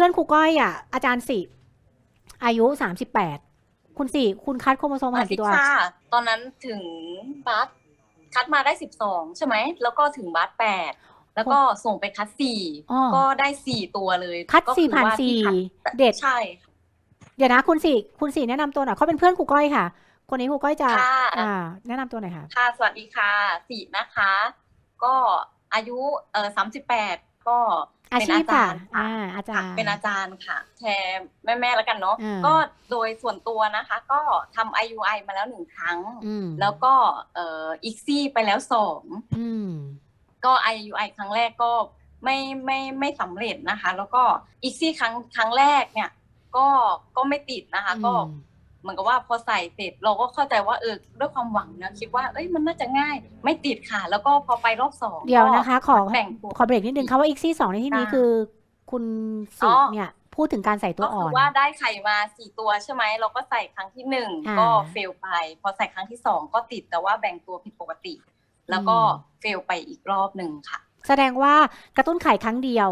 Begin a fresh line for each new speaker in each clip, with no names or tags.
พื่อนครูก้อยอะ อาจารย์สิอายุสามสิบแปดคุณสี่คุณคัดโครโมโซม
ส
ผ่า
วันสดี
กี่ตัว
ค่ะตอนนั้นถึงบัสคัดมาได้สิบสองใช่ไหม แล้วก็ถึงบัสแปดแล้วก็ส่งไปคัดสี่
อ๋อ
ก็ได้สี่ตัวเลย
คัด
ก็
สี่
คือ
ผ่าน
ว่าที่
สี่
คัด
เด็ด
ใช่
เดี๋ยวนะคุณสี่คุณสี่แนะนำตัวหน่อยเขาเป็นเพื่อนครูก้อยค่ะ คนนี้ครูก้อยจะ
ค่ะ
อ่าแนะนำตัวหน่อยค่ะ
ค่ะ สวัสดีค่ะสี่นะคะ ก็อายุเอ่อสามสิบแปด ก็
อา
เป็น
ชีพ
อาจา
ค่ะ
รย์ค่ะ
อ่าอาจา
ค่ะ
รย์
เป็นอาจารย์ค่ะ แชร์แม่ ๆ แล้วกันเนาะ
อ่า
ก็โดยส่วนตัวนะคะ ก็ทำ IUI มาแล้วหนึ่งครั้ง
อืม
แล้วก็เอ่ออีกซี่ไปแล้วสอง
อืม
ก็ IUI ครั้งแรกก็ไม่ไม่ไม่สำเร็จนะคะ แล้วก็อีกซี่ครั้งครั้งแรกเนี่ย ก็ก็ไม่ติดนะคะ ก็ เหมือนกับว่าพอใส่เสร็จเราก็เข้าใจว่าเออด้วยความหวังนะคิดว่าเอ้ยมันน่าจะง่าย ไม่ติดค่ะ แล้วก็พอไปรอบสอง
เดี๋ยวนะคะ ขอ
แบ่งตัว
ขอเบรกนิดนึงค่ะว่าอีกซี่สองในที่นี้
ค่ะ
คือ คุณสิ
อ๋อ
เนี่ยพูดถึงการใส่ตัว
ก็
อ่
คืออนว่าได้ไข่มาสี่ตัวใช่ไหมเราก็ใส่ครั้งที่หนึ่ง
อ่า
ก็เฟลไป พอใส่ครั้งที่สองก็ติดแต่ว่าแบ่งตัวผิดปกติ แล้วก็
อืม
เฟลไปอีกรอบหนึ่งค่ะ
แสดงว่ากระตุ้นไข่ครั้งเดียว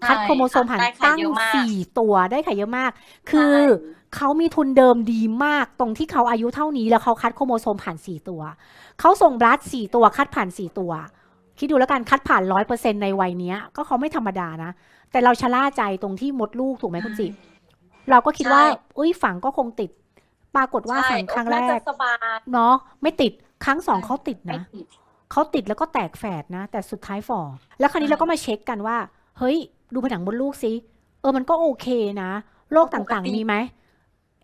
ใช่
คัดโครโมโซมผ่าน
ได้ไข่
ตั้ง
เยอะมาก
สี่ตัวได้ไข่เยอะมาก คือ
ใช่
เขามีทุนเดิมดีมากตรงที่เขาอายุเท่านี้แล้วเขาคัดโครโมโซมผ่านสี่ตัว เขาส่งบลัดสี่ตัวคัดผ่านสี่ตัว คิดดูแล้วกันคัดผ่านร้อยเปอร์เซ็นในวัยเนี้ยก็เขาไม่ธรรมดานะ แต่เราชะล่าใจตรงที่มดลูกถูกไหมคุณสิเราก็คิดว่า
ใช่
อุ้ยฝังก็คงติด ปรากฏว่า
ใช่
ฝังครั้งแร
น่าจะ
ก
สบาย
เนาะไม่ติดครั้งสอง
ใช่
เขาติด
ไม่
นะ
ติด
เขาติดแล้วก็แตกแฝดนะ แต่สุดท้ายฝ่อแล้วคราวนี้
ใช่
เราก็มาเช็คกันว่า เฮ้ย ดูผนังมดลูกสิเออมันก็โอเคนะโรค
ปกติ
ต่างๆมีไหม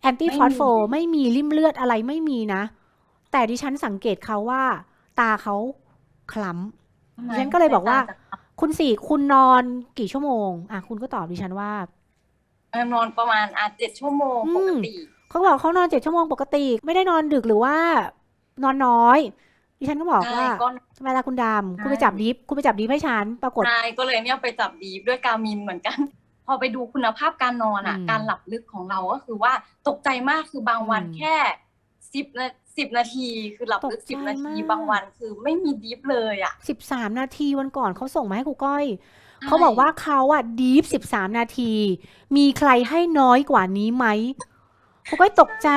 แอนตี้ฟอสโฟ
ไม่
ไม่มีริ่มเลือดอะไรไม่มีนะ แต่ดิฉันสังเกตเขาว่า ตาเขาคล้ำดิฉันก็เลยบอกว่า คุณสี่คุณนอนกี่ชั่วโมง อะ คุณก็ตอบดิฉันว่า
เออนอนประมาณอะเจ็ดชั่วโมง
อืม
ปกติ
เขาบอกเขานอนเจ็ดชั่วโมงปกติ ไม่ได้นอนดึกหรือว่า นอนน้อย ดิฉันก็บอก
ใช่
ว่า
ก็
เวลาคุณดำคุณไป
ใช่
จับดิฟคุณไปจับดิฟให้ฉันปรากฏ
ใช่ก็เลยเนี่ยไปจับดีฟด้วยกามินเหมือนกัน พอไปดูคุณภาพการนอนอะ
อืม
การหลับลึกของเราก็คือว่าตกใจมากคือบางวัน
อืม
แค่สิบนาสิบนาที คือหลับลึก
ตกใจ
สิบนาที
มาก
บางวันคือไม่มีดีฟเลยอะ
สิบสามนาทีวันก่อนเขาส่งมาให้ครูก้อย
ใช่
เขาบอกว่าเขาอะดีฟสิบสามนาที มีใครให้น้อยกว่านี้ไหมครูก้อยตกใจ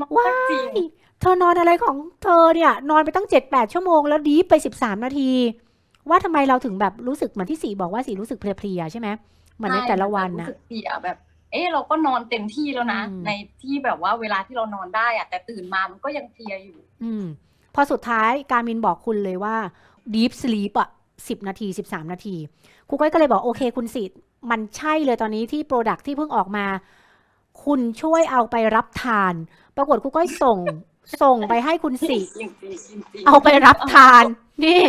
มาก
ว้า
จริง
ยเธอนอนอะไรของเธอเนี่ย นอนไปตั้งเจ็ดแปดชั่วโมงแล้วดีฟไปสิบสามนาที ว่าทำไมเราถึงแบบรู้สึกเหมือนที่สีบอกว่าสีรู้สึกเพลียๆใช่ไหม เหมือนในแต่ละวัน
ใช่
นะ
รู้สึกเสียแบบ เออเราก็นอนเต็มที่แล้วนะ
อืม
ในที่แบบว่าเวลาที่เรานอนได้อะแต่ตื่นมามันก็ยังเพลียอยู่
อืม พอสุดท้ายการมินบอกคุณเลยว่า deep sleep อะสิบนาทีสิบสามนาทีครูก้อยก็เลยบอกโอเคคุณสิทธิ์มันใช่เลยตอนนี้ที่โปรดักที่เพิ่งออกมา คุณช่วยเอาไปรับทาน ปรากฏครูก้อยส่ง ส่งไปให้คุณสิ
จริงจริงจริงจริง
เอาไปรับทาน นี่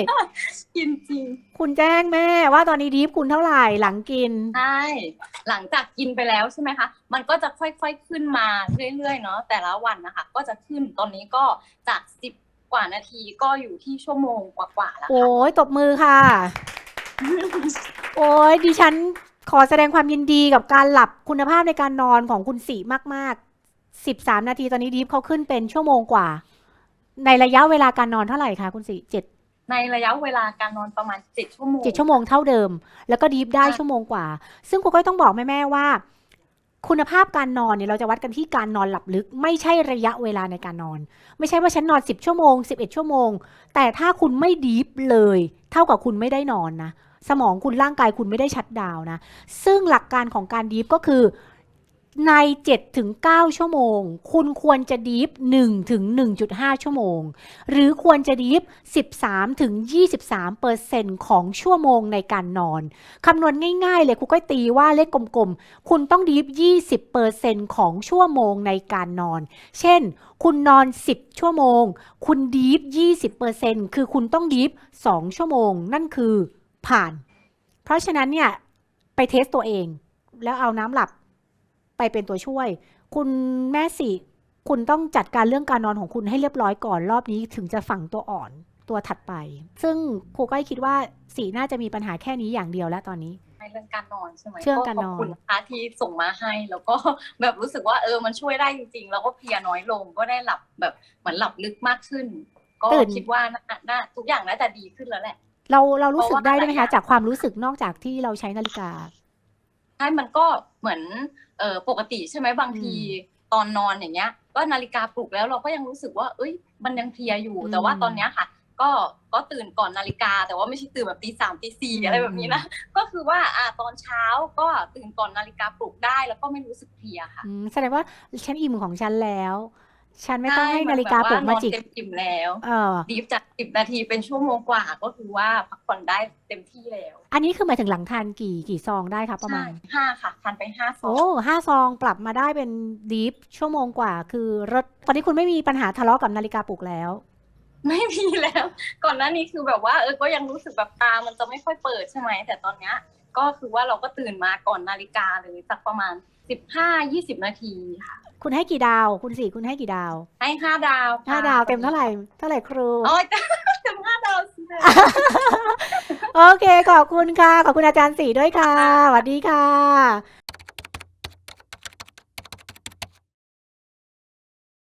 กินจริง
คุณแจ้งแม่ว่าตอนนี้ดีฟคุณเท่าไหร่หลังกิน
ใช่หลังจากกินไปแล้วใช่ไหมคะ มันก็จะค่อยๆขึ้นมาเรื่อยๆเนาะแต่ละวันนะคะ ก็จะขึ้นตอนนี้ก็จากสิบกว่านาทีก็อยู่ที่ชั่วโมงกว่าๆแล้ว
โอ้
ค่ะ
ยตบมือค่ะ โอ้ยดิฉันขอแสดงความยินดีกับการหลับคุณภาพในการนอนของคุณสีมากๆ สิบสามนาทีตอนนี้ดีฟเขาขึ้นเป็นชั่วโมงกว่า ในระยะเวลาการนอนเท่าไหร่คะคุณสีเจ็ด
ในระยะเวลาการนอนประมาณเจ็ดชั่วโมง
เจ็ดชั่วโมงเท่าเดิม แล้วก็ดีฟได้
ค่ะ
ชั่วโมงกว่า ซึ่งครูก้อยต้องบอกแม่ๆว่า คุณภาพการนอนเนี่ยเราจะวัดกันที่การนอนหลับลึก ไม่ใช่ระยะเวลาในการนอน ไม่ใช่ว่าฉันนอนสิบชั่วโมงสิบเอ็ดชั่วโมง แต่ถ้าคุณไม่ดีฟเลย เท่ากับคุณไม่ได้นอนนะสมองคุณร่างกายคุณไม่ได้ชัดดาวน์นะซึ่งหลักการของการดีฟก็คือ ใน7-9ถึง9ชั่วโมง คุณควรจะดีฟ1ถึง1.5 ชั่วโมง หรือควรจะดีฟ13ถึง23เปอร์เซ็นต์ของชั่วโมงในการนอน คำนวณง่ายๆเลยครูก้ตีว่าเลขกลมๆ คุณต้องดีฟ20เปอร์เซ็นต์ของชั่วโมงในการนอน เช่น คุณนอน 10 ชั่วโมง คุณดีฟ20เปอร์เซ็นต์คือคุณต้องดีฟ2ชั่วโมง นั่นคือผ่าน เพราะฉะนั้นเนี่ยไปเทสตัวเอง แล้วเอาน้ำหลับ เป็นตัวช่วย คุณแม่สิคุณต้องจัดการเรื่องการนอนของคุณให้เรียบร้อยก่อนรอบนี้ถึงจะฝังตัวอ่อนตัวถัดไป ซึ่งครูก้อยคิดว่าสีน่าจะมีปัญหาแค่นี้อย่างเดียวแล้วตอนนี้
ในเรื่องการนอนใช่ไหม
เรื่องการนอน
ขอบคุณนะคะที่ส่งมาให้ แล้วก็แบบรู้สึกว่าเออมันช่วยได้จริงๆ แล้วก็เพลียน้อยลงก็ได้หลับแบบเหมือนหลับลึกมากขึ้น ก็
ตื่น
คิดว่าน่าน่าทุกอย่างน่าจะดีขึ้นแล้วแหละ
เราเรารู้สึก
เพราะว่า
ได้ด้วยไหม
หลายอ
คะ
ย่าง
จากความรู้สึกนอกจากที่เราใช้นาฬิกา
ใช่ช่มันก็เหมือนเออปกติใช่ไหมบางทีตอนนอนอย่างเงี้ย ก็นาฬิกาปลุกแล้วเราก็ยังรู้สึกว่า เอ้ย มันยังเพลียอยู่
อืม
แต่ว่าตอนเนี้ยค่ะ ก็ก็ตื่นก่อนนาฬิกา แต่ว่าไม่ใช่ตื่นแบบตีสามตีสี่
อืม
อะไรแบบนี้นะก็คือว่าอ่าตอนเช้าก็ตื่นก่อนนาฬิกาปลุกได้แล้วก็ไม่รู้สึกเพลียค่ะ
อืมแสดงว่าฉันอิ่มของฉันแล้ว ฉันไม่ต้องให้
ช่
นาฬิกาปลุก
น
มา
แบบว่นอน
จิก
เต็มอิ่มแล้ว
เออ
ดีฟจากสิบนาทีเป็นชั่วโมงกว่า ก็คือว่าพักผ่อนได้เต็มที่แล้ว
อันนี้คือหมายถึงหลังทานกี่กี่ซองได้ครับประมาณ
ใช่ห้าค่ะทานไปห้าซอ
โอ้
ง
ห้าซองปรับมาได้เป็นดีฟชั่วโมงกว่า คือรถตอนนี้คุณไม่มีปัญหาทะเลาะกับนาฬิกาปลุกแล้ว
ไม่มีแล้ว ก่อนหน้านี้คือแบบว่าเออก็ยังรู้สึกแบบตามันจะไม่ค่อยเปิดใช่ไหมแต่ตอนเนี้ย ก็คือว่าเราก็ตื่นมาก่อนนาฬิกาเลยสักประมาณสิบห้ายี่สิบนาทีค่ะ
คุณให้กี่ดาว คุณสี่คุณให้กี่ดาว
ให้ห้าดาวค่ะ
ห้าดาวเต็มเท่าไหร่เท่าไหร่ครู
โอ้ยเต็มห้าดาวสิ
โอเค ขอบคุณค่ะ ขอบคุณอาจารย์สีด้วยค่ะสวัสดีค่ะ